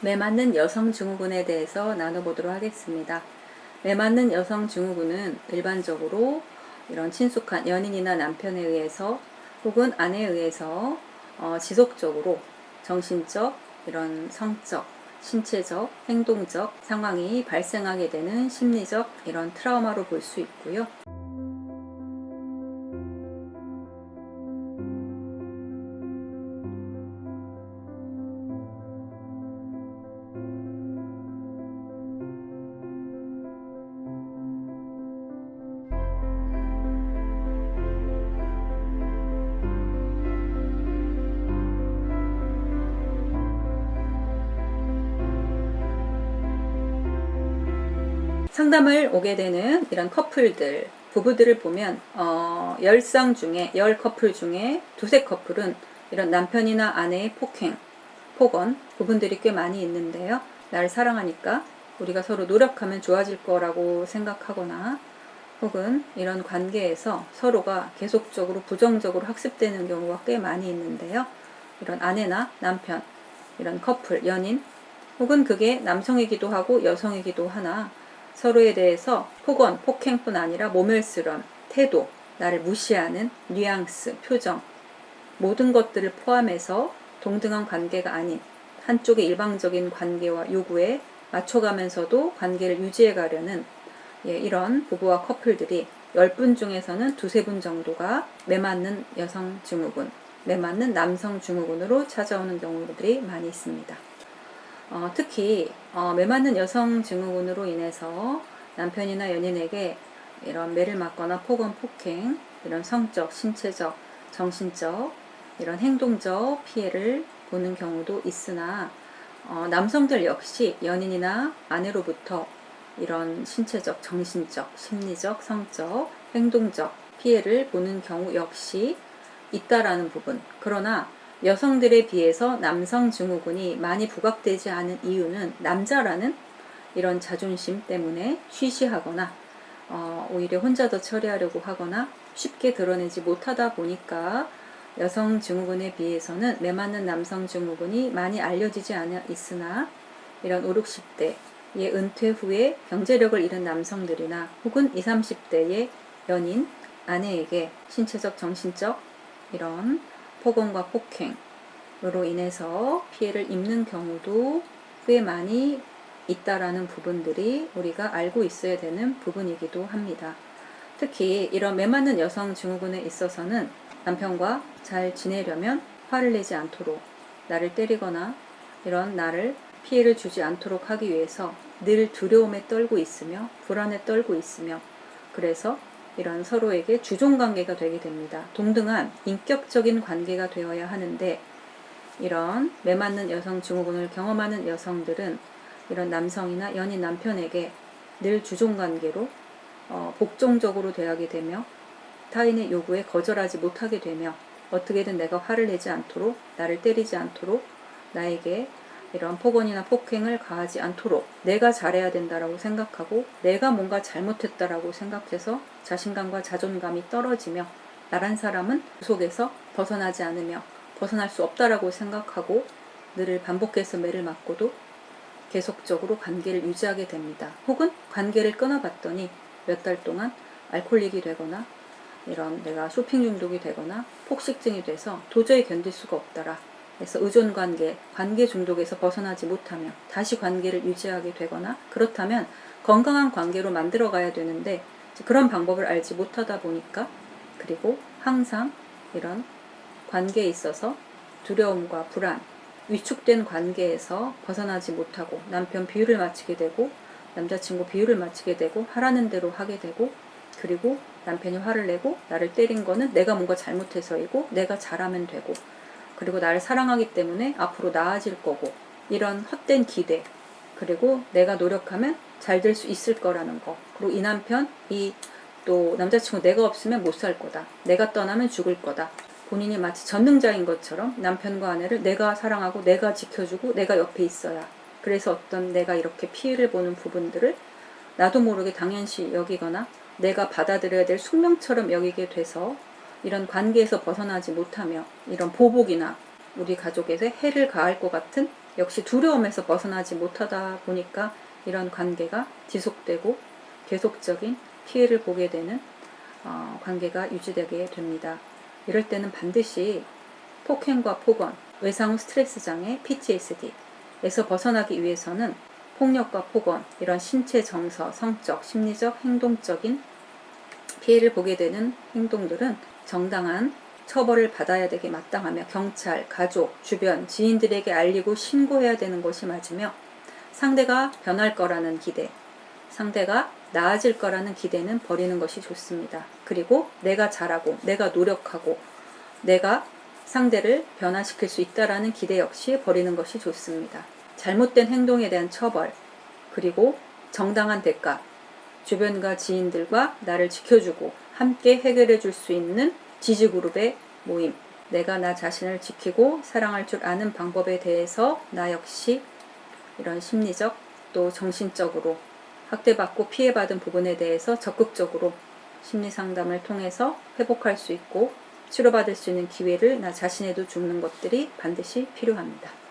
매 맞는 여성 증후군에 대해서 나눠보도록 하겠습니다. 매 맞는 여성 증후군은 일반적으로 이런 친숙한 연인이나 남편에 의해서 혹은 아내에 의해서 어, 지속적으로 정신적, 이런 성적, 신체적, 행동적 상황이 발생하게 되는 심리적 이런 트라우마로 볼 수 있고요. 상담을 오게 되는 이런 커플들, 부부들을 보면 어, 10쌍 중에 10 커플 중에 두세 커플은 이런 남편이나 아내의 폭행, 폭언 부분들이 꽤 많이 있는데요. 나를 사랑하니까 우리가 서로 노력하면 좋아질 거라고 생각하거나 혹은 이런 관계에서 서로가 계속적으로 부정적으로 학습되는 경우가 꽤 많이 있는데요. 이런 아내나 남편, 이런 커플, 연인, 혹은 그게 남성이기도 하고 여성이기도 하나 서로에 대해서 폭언, 폭행뿐 아니라 모멸스러운 태도, 나를 무시하는 뉘앙스, 표정, 모든 것들을 포함해서 동등한 관계가 아닌 한쪽의 일방적인 관계와 요구에 맞춰가면서도 관계를 유지해 가려는 예, 이런 부부와 커플들이 10분 중에서는 두세 분 정도가 매맞는 여성 증후군, 매맞는 남성 증후군으로 찾아오는 경우들이 많이 있습니다. 어, 특히 어, 매맞는 여성 증후군으로 인해서 남편이나 연인에게 이런 매를 맞거나 폭언, 폭행, 이런 성적, 신체적, 정신적, 이런 행동적 피해를 보는 경우도 있으나 어, 남성들 역시 연인이나 아내로부터 이런 신체적, 정신적, 심리적, 성적, 행동적 피해를 보는 경우 역시 있다라는 부분. 그러나 여성들에 비해서 남성 증후군이 많이 부각되지 않은 이유는 남자라는 이런 자존심 때문에 쉬쉬하거나 어, 오히려 혼자 더 처리하려고 하거나 쉽게 드러내지 못하다 보니까 여성 증후군에 비해서는 매맞는 남성 증후군이 많이 알려지지 않아 있으나 이런 5, 60대의 은퇴 후에 경제력을 잃은 남성들이나 혹은 20, 30대의 연인, 아내에게 신체적, 정신적 이런 폭언과 폭행으로 인해서 피해를 입는 경우도 꽤 많이 있다라는 부분들이 우리가 알고 있어야 되는 부분이기도 합니다. 특히 이런 매맞는 여성 증후군에 있어서는 남편과 잘 지내려면 화를 내지 않도록 나를 때리거나 이런 나를 피해를 주지 않도록 하기 위해서 늘 두려움에 떨고 있으며 불안에 떨고 있으며 그래서 이런 서로에게 주종 관계가 되게 됩니다. 동등한 인격적인 관계가 되어야 하는데 이런 매맞는 여성 증후군을 경험하는 여성들은 이런 남성이나 연인 남편에게 늘 주종 관계로 어, 복종적으로 대하게 되며 타인의 요구에 거절하지 못하게 되며 어떻게든 내가 화를 내지 않도록 나를 때리지 않도록 나에게 이런 폭언이나 폭행을 가하지 않도록 내가 잘해야 된다라고 생각하고 내가 뭔가 잘못했다라고 생각해서 자신감과 자존감이 떨어지며 나란 사람은 그 속에서 벗어나지 않으며 벗어날 수 없다라고 생각하고 늘 반복해서 매를 맞고도 계속적으로 관계를 유지하게 됩니다. 혹은 관계를 끊어봤더니 몇 달 동안 알코올릭이 되거나 이런 내가 쇼핑 중독이 되거나 폭식증이 돼서 도저히 견딜 수가 없더라. 그래서 의존 관계, 관계 중독에서 벗어나지 못하며 다시 관계를 유지하게 되거나 그렇다면 건강한 관계로 만들어 가야 되는데 그런 방법을 알지 못하다 보니까 그리고 항상 이런 관계에 있어서 두려움과 불안, 위축된 관계에서 벗어나지 못하고 남편 비율을 맞추게 되고 남자친구 비율을 맞추게 되고 하라는 대로 하게 되고 그리고 남편이 화를 내고 나를 때린 거는 내가 뭔가 잘못해서이고 내가 잘하면 되고 그리고 나를 사랑하기 때문에 앞으로 나아질 거고 이런 헛된 기대 그리고 내가 노력하면 잘 될 수 있을 거라는 거. 그리고 이 남편 이 또 남자친구 내가 없으면 못 살 거다. 내가 떠나면 죽을 거다. 본인이 마치 전능자인 것처럼 남편과 아내를 내가 사랑하고 내가 지켜주고 내가 옆에 있어야. 그래서 어떤 내가 이렇게 피해를 보는 부분들을 나도 모르게 당연시 여기거나 내가 받아들여야 될 숙명처럼 여기게 돼서 이런 관계에서 벗어나지 못하며 이런 보복이나 우리 가족에게 해를 가할 것 같은 역시 두려움에서 벗어나지 못하다 보니까 이런 관계가 지속되고 계속적인 피해를 보게 되는 어, 관계가 유지되게 됩니다. 이럴 때는 반드시 폭행과 폭언, 외상 후 스트레스 장애, PTSD에서 벗어나기 위해서는 폭력과 폭언, 이런 신체 정서, 성적, 심리적, 행동적인 피해를 보게 되는 행동들은 정당한 처벌을 받아야 되게 마땅하며 경찰, 가족, 주변, 지인들에게 알리고 신고해야 되는 것이 맞으며 상대가 변할 거라는 기대, 상대가 나아질 거라는 기대는 버리는 것이 좋습니다. 그리고 내가 잘하고, 내가 노력하고, 내가 상대를 변화시킬 수 있다라는 기대 역시 버리는 것이 좋습니다. 잘못된 행동에 대한 처벌, 그리고 정당한 대가, 주변과 지인들과 나를 지켜주고 함께 해결해 줄 수 있는 지지그룹의 모임. 내가 나 자신을 지키고 사랑할 줄 아는 방법에 대해서 나 역시 이런 심리적 또 정신적으로 학대받고 피해받은 부분에 대해서 적극적으로 심리 상담을 통해서 회복할 수 있고 치료받을 수 있는 기회를 나 자신에도 주는 것들이 반드시 필요합니다.